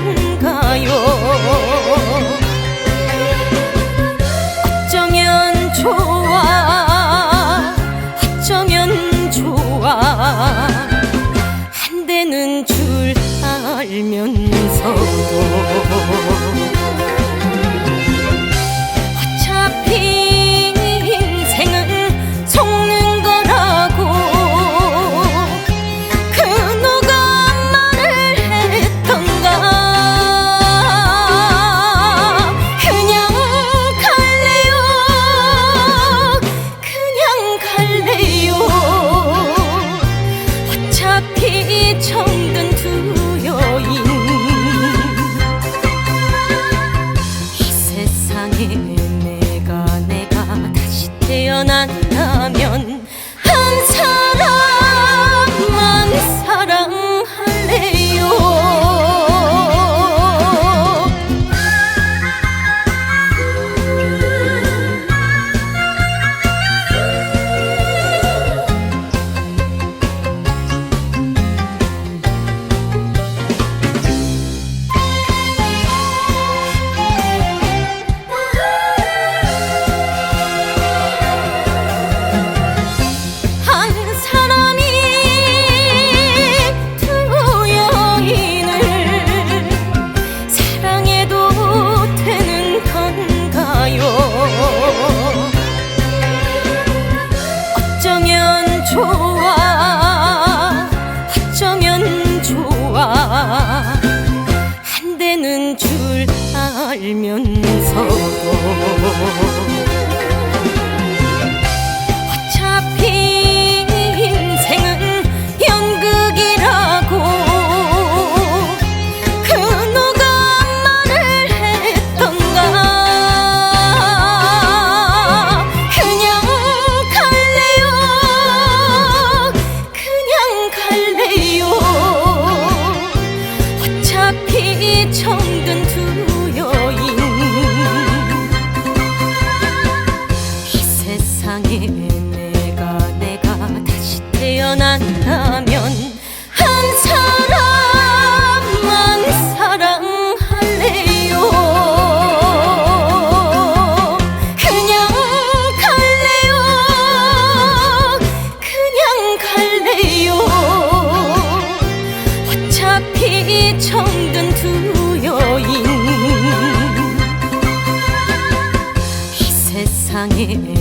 난가요. 어쩌면 좋아 어쩌면 좋아. 한 대는 줄 알면서도 좋아. 어쩌면 좋아. 안 되는 줄 알면서 태어난다면 한 사람만 사랑할래요. 그냥 갈래요. 그냥 갈래요. 어차피 정든 두 여인 이 세상에